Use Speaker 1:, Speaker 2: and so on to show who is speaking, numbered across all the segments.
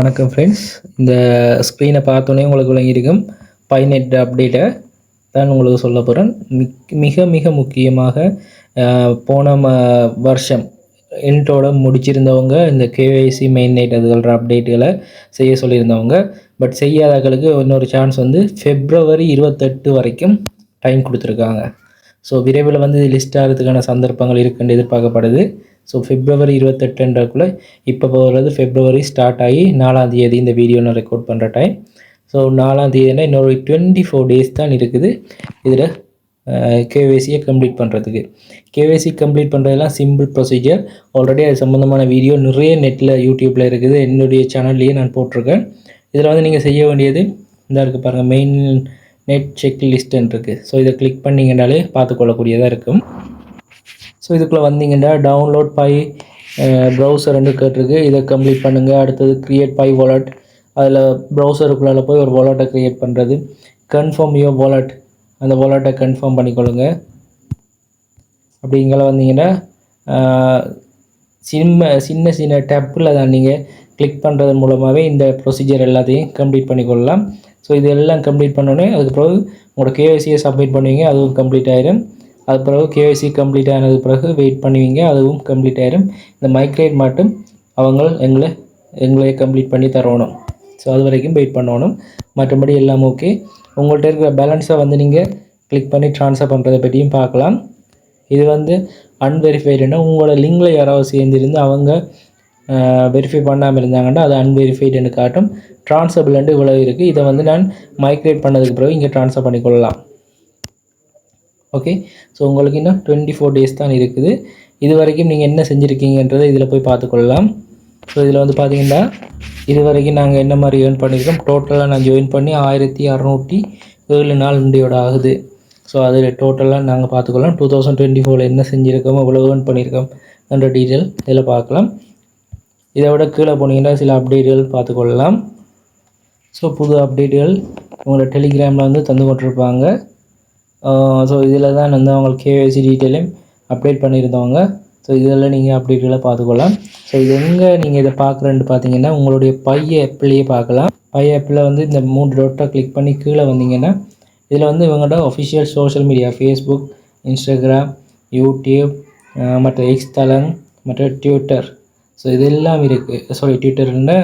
Speaker 1: வணக்கம் ஃப்ரெண்ட்ஸ் இந்த ஸ்க்ரீனை பார்த்தோன்னே உங்களுக்கு விளங்கியிருக்கும். பைநெட் அப்டேட்டை தான் உங்களுக்கு சொல்ல போகிறேன் மிக மிக முக்கியமாக போன ம வருஷம் இன்ட்டோட முடிச்சிருந்தவங்க இந்த கேவைசி மெயின் நைட் அதுகள அப்டேட்டுகளை செய்ய சொல்லியிருந்தவங்க. பட் செய்யாதவங்களுக்கு இன்னொரு சான்ஸ் வந்து ஃபெப்ரவரி இருபத்தெட்டு வரைக்கும் டைம் கொடுத்துருக்காங்க. ஸோ விரைவில் வந்து லிஸ்ட் ஆகிறதுக்கான சந்தர்ப்பங்கள் இருக்குன்னு எதிர்பார்க்கப்படுது. ஸோ ஃபிப்ரவரி இருபத்தெட்டுன்றக்குள்ளே இப்போ போகிறது ஃபிப்ரவரி ஸ்டார்ட் ஆகி நாலாம் தேதி இந்த வீடியோ நான் ரெக்கார்ட் பண்ணுற டைம் ஸோ நாலாம் தேதினா இன்னொரு டுவெண்ட்டி ஃபோர் டேஸ் தான் இருக்குது. இதில் கேவைசியை கம்ப்ளீட் பண்ணுறதுக்கு கேவைசி கம்ப்ளீட் பண்ணுறதுலாம் சிம்பிள் ப்ரொசீஜர் ஆல்ரெடி அது சம்மந்தமான வீடியோ நிறைய நெட்டில் யூடியூப்பில் இருக்குது. என்னுடைய சேனல்லையே நான் போட்டிருக்கேன். இதில் வந்து நீங்கள் செய்ய வேண்டியது இதாக இருக்குது பாருங்கள் மெயின் நெட் செக் லிஸ்ட்டுன்னு இருக்குது ஸோ இதை கிளிக் பண்ணிங்கனாலே பார்த்துக்கொள்ளக்கூடியதாக இருக்கும். ஸோ இதுக்குள்ளே வந்தீங்கன்னா டவுன்லோட் பை ப்ரௌசர் ரெண்டு கேட்டிருக்கு. இதை கம்ப்ளீட் பண்ணுங்கள் அடுத்தது க்ரியேட் பை வாலெட் அதில் ப்ரௌசருக்குள்ளால போய் ஒரு வாலெட்டை க்ரியேட் பண்ணுறது கன்ஃபார்ம் யுவர் வாலெட் அந்த வாலெட்டை கன்ஃபார்ம் பண்ணிக்கொள்ளுங்க. அப்படிங்கள வந்தீங்கன்னா சின்ன சின்ன சின்ன டேப்பில் தான் நீங்கள் கிளிக் பண்ணுறது மூலமாகவே இந்த ப்ரொசீஜர் எல்லாத்தையும் கம்ப்ளீட் பண்ணிக்கொள்ளலாம். ஸோ இது எல்லாம் கம்ப்ளீட் பண்ணோடனே அதுக்கு உங்களோட கேஒசியை சப்மிட் பண்ணுவீங்க. அதுவும் கம்ப்ளீட் ஆயிடும் அது பிறகு கேஒய்சி கம்ப்ளீட் ஆனது பிறகு வெயிட் பண்ணுவீங்க அதுவும் கம்ப்ளீட் ஆயிடும் இந்த மைக்ரேட் மட்டும் அவங்க எங்களை எங்களை கம்ப்ளீட் பண்ணி தரணும். ஸோ அது வரைக்கும் வெயிட் பண்ணணும். மற்றபடி எல்லாம் ஓகே உங்கள்கிட்ட இருக்கிற பேலன்ஸை வந்து நீங்கள் கிளிக் பண்ணி ட்ரான்ஸ்ஃபர் பண்ணுறதை பற்றியும் பார்க்கலாம். இது வந்து அன்வெரிஃபைடுனா உங்களோட லிங்கில் யாராவது சேர்ந்துருந்து அவங்க வெரிஃபை பண்ணாமல் இருந்தாங்கன்னா அது அன்வெரிஃபைடுன்னு காட்டும். ட்ரான்ஸ்ஃபபிள்ன்ட்டு இவ்வளோ இருக்குது இதை வந்து நான் மைக்ரேட் பண்ணதுக்கு பிறகு இங்கே ட்ரான்ஸ்ஃபர் பண்ணிக்கொள்ளலாம். ஓகே ஸோ உங்களுக்கு இன்னும் டுவெண்ட்டி ஃபோர் டேஸ் தான் இருக்குது. இது வரைக்கும் நீங்கள் என்ன செஞ்சுருக்கீங்கன்றதை இதில் போய் பார்த்துக்கொள்ளலாம். ஸோ இதில் வந்து பார்த்தீங்கன்னா இது வரைக்கும் நாங்கள் என்ன மாதிரி ஏர்ன் பண்ணியிருக்கோம் டோட்டலாக நான் ஜாயின் பண்ணி ஆயிரத்தி அறநூற்றி ஏழு நாள் முடியோட ஆகுது. ஸோ அதில் டோட்டலாக நாங்கள் பார்த்துக்கலாம் டூ தௌசண்ட் டுவெண்ட்டி ஃபோரில் என்ன செஞ்சுருக்கோம் எவ்வளோ ஏர்ன் பண்ணியிருக்கோம் என்ற டீட்டெயில் இதில் பார்க்கலாம். இதை விட கீழே போனீங்கன்னா சில அப்டேட்டுகள் பார்த்துக்கொள்ளலாம். ஸோ புது அப்டேட்டுகள் உங்களோட டெலிகிராமில் வந்து தந்து கொண்டிருப்பாங்க. ஸோ இதில் தான் வந்து அவங்களுக்கு கேஒய்சி டீட்டெயிலையும் அப்டேட் பண்ணியிருந்தவங்க. ஸோ இதெல்லாம் நீங்கள் அப்டேட்டுகளை பார்த்துக்கொள்ளலாம். ஸோ இது எங்கே நீங்கள் இதை பார்க்குறேன்னு பார்த்தீங்கன்னா உங்களுடைய பைய ஆப்லேயே பார்க்கலாம். பைய ஆப்பில் வந்து இந்த மூணு டோட்டை கிளிக் பண்ணி கீழே வந்தீங்கன்னா இதில் வந்து இவங்களோட official social media Facebook Instagram YouTube மற்ற எக்ஸ் தளம் மற்ற ட்விட்டர் ஸோ இது எல்லாம் இருக்குது சாரி ட்விட்டர்னு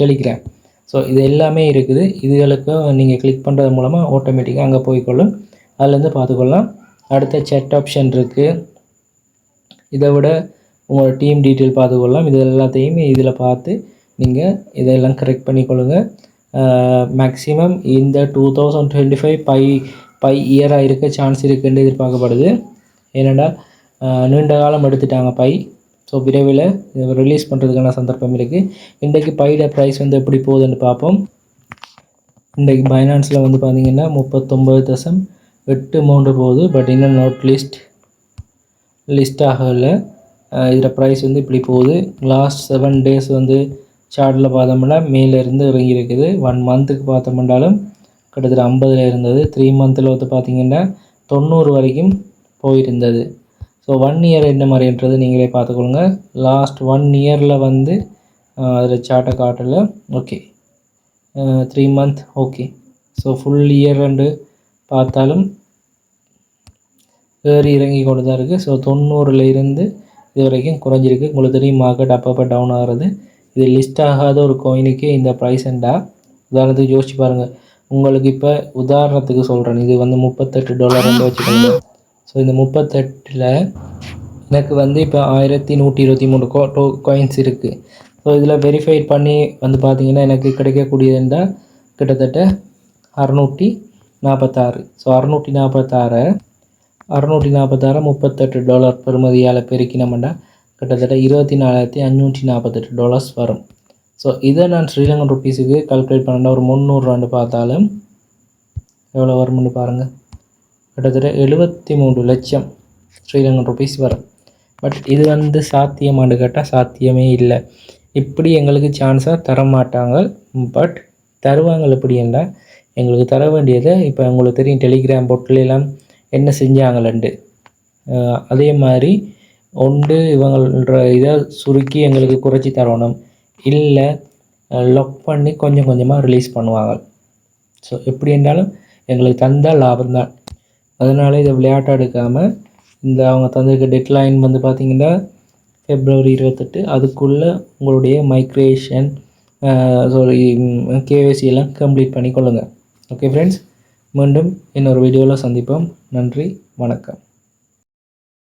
Speaker 1: டெலிகிராம் ஸோ இது எல்லாமே இருக்குது. இதுகளுக்கு நீங்கள் கிளிக் பண்ணுறது மூலமாக ஆட்டோமேட்டிக்காக அங்கே போய்க்கொள்ளும். அதுலேருந்து பார்த்துக்கொள்ளலாம். அடுத்த செட் ஆப்ஷன் இருக்குது இதை விட உங்களோட டீம் டீட்டெயில் பார்த்துக்கொள்ளலாம். இது எல்லாத்தையுமே இதில் பார்த்து நீங்கள் இதெல்லாம் கரெக்ட் பண்ணிக்கொள்ளுங்கள் மேக்ஸிமம் இந்த two thousand twenty five by by இயராக இருக்க சான்ஸ் இருக்குன்னு எதிர்பார்க்கப்படுது. ஏன்னா நீண்ட காலம் எடுத்துட்டாங்க பை. ஸோ விரைவில் ரிலீஸ் பண்ணுறதுக்கான சந்தர்ப்பம் இருக்குது இன்றைக்கு பையோட ப்ரைஸ் வந்து எப்படி போகுதுன்னு பார்ப்போம். இன்றைக்கு பைனான்ஸில் வந்து பார்த்திங்கன்னா முப்பத்தொம்பது தசம் எட்டு மூன்று போகுது பட் இன்னும் நோட் லிஸ்ட் லிஸ்ட் ஆகலை இதில் ப்ரைஸ் வந்து இப்படி போகுது. லாஸ்ட் செவன் டேஸ் வந்து சார்ட்டில் பார்த்தோம்னா மேலேருந்து இறங்கி இருக்குது. ஒன் மந்த்துக்கு பார்த்தோம்னாலும் கிட்டத்தட்ட ஐம்பதில் இருந்தது. த்ரீ மந்தில் வந்து பார்த்திங்கன்னா தொண்ணூறு வரைக்கும் போயிருந்தது. ஸோ ஒன் இயர் என்ன மாதிரின்றது நீங்களே பார்த்துக்கொள்ளுங்க. லாஸ்ட் ஒன் இயரில் வந்து அதில் சார்ட்டை காட்டலை. Okay three month okay so full year and பார்த்தாலும் ஏறி இறங்கி கொண்டு தான் இருக்குது ஸோ தொண்ணூறில் இருந்து இது வரைக்கும் குறைஞ்சிருக்கு. உங்களுக்கு தெரியும் மார்க்கெட் அப்பப்போ டவுன் ஆகிறது. இது லிஸ்ட் ஆகாத ஒரு கோயினுக்கே இந்த ப்ரைஸ் அண்டா உதாரணத்துக்கு யோசிச்சு பாருங்கள் உங்களுக்கு இப்போ உதாரணத்துக்கு சொல்கிறேன் இது வந்து முப்பத்தெட்டு டாலர் வந்து வச்சுக்கோங்க. ஸோ இந்த முப்பத்தெட்டில் எனக்கு வந்து இப்போ ஆயிரத்தி நூற்றி இருபத்தி மூணு கோ டோ காயின்ஸ் இருக்குது ஸோ இதில் வெரிஃபைட் பண்ணி வந்து பார்த்தீங்கன்னா எனக்கு கிடைக்கக்கூடியதுன்றால் கிட்டத்தட்ட அறநூற்றி நாற்பத்தாறு ஸோ அறநூற்றி நாற்பத்தாறு அறநூற்றி நாற்பத்தாறு முப்பத்தெட்டு டாலர் பெறுமதியால் பெருக்கினோம்னா கிட்டத்தட்ட இருபத்தி நாலாயிரத்தி அஞ்சூற்றி நாற்பத்தெட்டு டாலர்ஸ் வரும். ஸோ இதை நான் ஸ்ரீலங்கன் ருப்பீஸுக்கு கல்குலேட் பண்ணால் ஒரு முந்நூறுரூவாண்டு பார்த்தாலும் எவ்வளோ வரும்னு பாருங்கள் கிட்டத்தட்ட எழுபத்தி மூன்று லட்சம் ஸ்ரீலங்கன் ருப்பீஸ் வரும். பட் இது வந்து சாத்தியமானு கேட்டால் சாத்தியமே இல்லை. இப்படி எங்களுக்கு சான்ஸாக தர மாட்டாங்க பட் தருவாங்க எப்படின்னா எங்களுக்கு தர வேண்டியதை இப்போ உங்களுக்கு தெரியும் டெலிகிராம் பொட்டிலெல்லாம் என்ன செஞ்சாங்களண்டு அதே மாதிரி ஒன்று இவங்கள இதை சுருக்கி எங்களுக்கு குறைச்சி தரணும். இல்லை லொக் பண்ணி கொஞ்சம் கொஞ்சமாக ரிலீஸ் பண்ணுவாங்க. ஸோ எப்படி இருந்தாலும் எங்களுக்கு தந்தால் லாபம் தான் அதனால இதை விளையாட்டாக எடுக்காமல் இந்த அவங்க தந்திருக்க டெட்லைன் வந்து பார்த்திங்கன்னா ஃபெப்ரவரி இருபத்தெட்டு அதுக்குள்ளே உங்களுடைய மைக்ரேஷன் சாரி கேஒய்சி எல்லாம் கம்ப்ளீட் பண்ணி கொள்ளுங்கள் ஓகே ஃப்ரெண்ட்ஸ் மீண்டும் இன்னொரு வீடியோவில் சந்திப்போம். நன்றி வணக்கம்.